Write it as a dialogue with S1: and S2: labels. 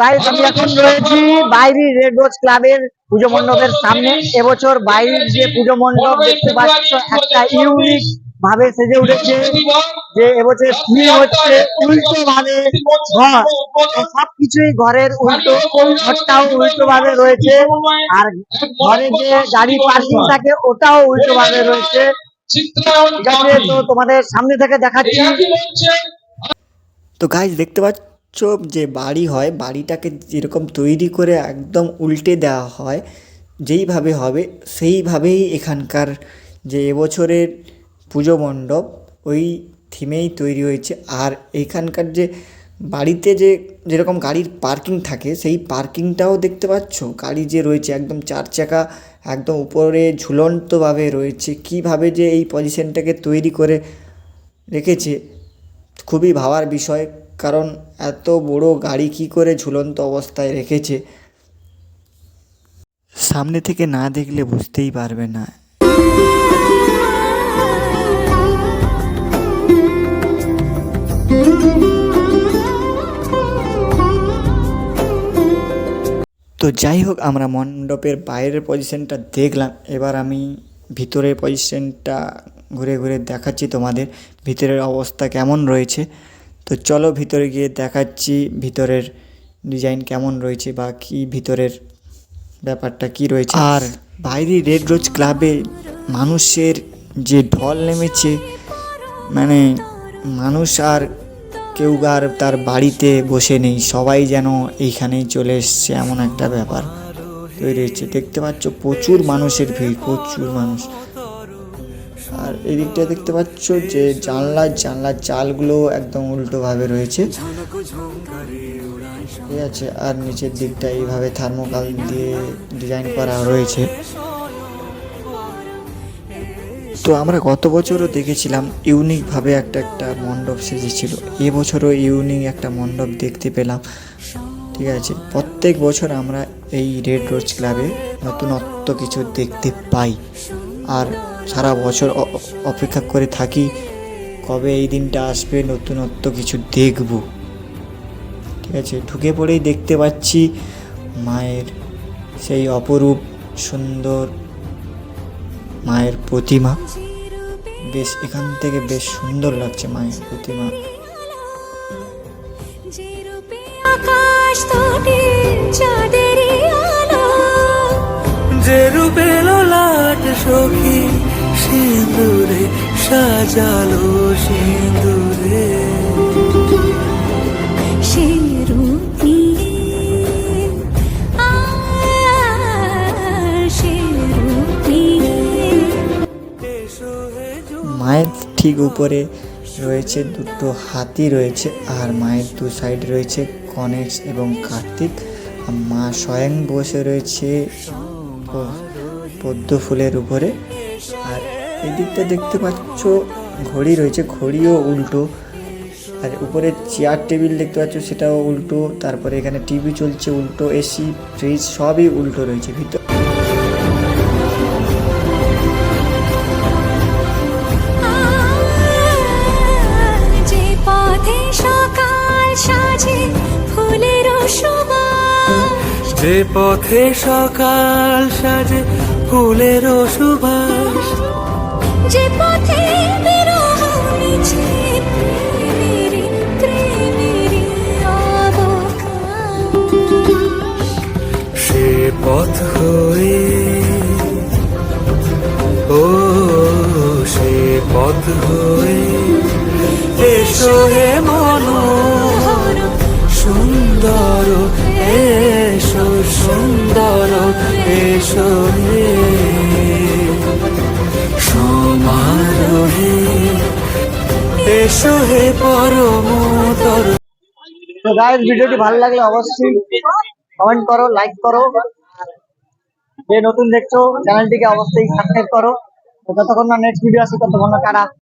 S1: Guys আমি এখন পুজো সামনে। এবছর যে পুজো মণ্ডপ দেখতে একটা ইউনিক ভাবে সেজে উঠেছে, যে এবছর হচ্ছে উল্টো ভাবে ঘর সবকিছুই ঘরের উল্টো, ঘরটাও উল্টো ভাবে রয়েছে। আর ঘরে যে গাড়ি পার্কিং থাকে, ওটাও উল্টো ভাবে রয়েছে তো তোমাদের সামনে থেকে দেখাচ্ছি।
S2: তো গাইজ দেখতে পাচ্ছ যে বাড়ি হয়, বাড়িটাকে যেরকম তৈরি করে একদম উল্টে দেওয়া হয়, যেইভাবে হবে সেইভাবেই এখানকার যে এবছরের পুজো মণ্ডপ, ওই থিমেই তৈরি হয়েছে। আর এখানকার যে বাড়িতে যে যেরকম গাড়ির পার্কিং থাকে, সেই পার্কিংটাও দেখতে পাচ্ছ? গাড়ি যে রয়েছে একদম চার চাকা, একদম উপরে ঝুলন্তভাবে রয়েছে। কীভাবে যে এই পজিশনটাকে তৈরি করে রেখেছে, খুবই ভাবার বিষয়। কারণ এত বড় গাড়ি কি করে ঝুলন্ত অবস্থায় রেখেছে? সামনে থেকে না দেখলে বুঝতেই পারবে না। তো যাই হোক, আমরা মণ্ডপের বাইরের পজিশনটা দেখলাম। এবার আমি ভিতরের পজিশনটা ঘুরে ঘুরে দেখাচ্ছি তোমাদের ভিতরের অবস্থা কেমন রয়েছে। তো চলো ভিতরে গিয়ে দেখাচ্ছি ভিতরের ডিজাইন কেমন রয়েছে বা কি ভিতরের ব্যাপারটা কি রয়েছে। আর বাইরে রেড রোজ ক্লাবে মানুষের যে ঢল নেমেছে মানে মানুষ আর কেউ আর তার বাড়িতে বসে নেই, সবাই যেন এইখানেই চলে এসছে এমন একটা ব্যাপার তৈরি হচ্ছে দেখতে পাচ্ছ, প্রচুর মানুষের ভিড়, প্রচুর মানুষ। আর এই দিকটা দেখতে পাচ্ছ যে জানলার জানলার চালগুলো একদম উল্টোভাবে রয়েছে। ঠিক আছে, আর নিচের দিকটা এইভাবে থার্মোকাল দিয়ে ডিজাইন করা রয়েছে। তো আমরা গত বছরও দেখেছিলাম ইউনিকভাবে একটা একটা মণ্ডপ সেজেছিল। এবছরও ইউনিক একটা মণ্ডপ দেখতে পেলাম। ঠিক আছে, প্রত্যেক বছর আমরা এই রেড রোজ ক্লাবে নতুনত্ব কিছু দেখতে পাই। আর সারা বছর অপেক্ষা করে থাকি, কবে এই দিনটা আসবে, নতুনত্ব কিছু দেখব। ঠিক আছে, ঢুকে পড়েই দেখতে পাচ্ছি মায়ের সেই অপরূপ, সুন্দর মায়ের প্রতিমা। বেশ, এখান থেকে বেশ সুন্দর লাগছে মায়ের প্রতিমা।
S3: যে রূপে
S4: সিঁদুরে সাজালো সিঁদুরে।
S2: মায়ের ঠিক উপরে রয়েছে দুটো হাতি রয়েছে আর মায়ের দু সাইড রয়েছে গণেশ এবং কার্তিক। মা স্বয়ং বসে রয়েছে পদ্ম ফুলের উপরে। আর এই দিকটা দেখতে পাচ্ছ ঘড়ি রয়েছে ঘড়িও উল্টো। আর উপরে চেয়ার টেবিল দেখতে পাচ্ছ সেটাও উল্টো। তারপরে এখানে টিভি চলছে উল্টো এসি ফ্রিজ সবই উল্টো রয়েছে ভিতর।
S3: যে পথে সকাল সাজে ফুলের সুবাস
S4: যে পথে
S3: বিরহ মিছে প্রেমেরই প্রেমেরই
S4: সে পথ পথ হয়ে এসো হে মনোহর এসো পরম তর
S1: তো গাইস ভিডিওটি ভালো লাগলে অবশ্যই কমেন্ট করো লাইক করো। যে নতুন দেখছ চ্যানেলটিকে অবশ্যই সাবস্ক্রাইব করো। যতক্ষণ না নেক্সট ভিডিও আসে, ততক্ষণ না টাটা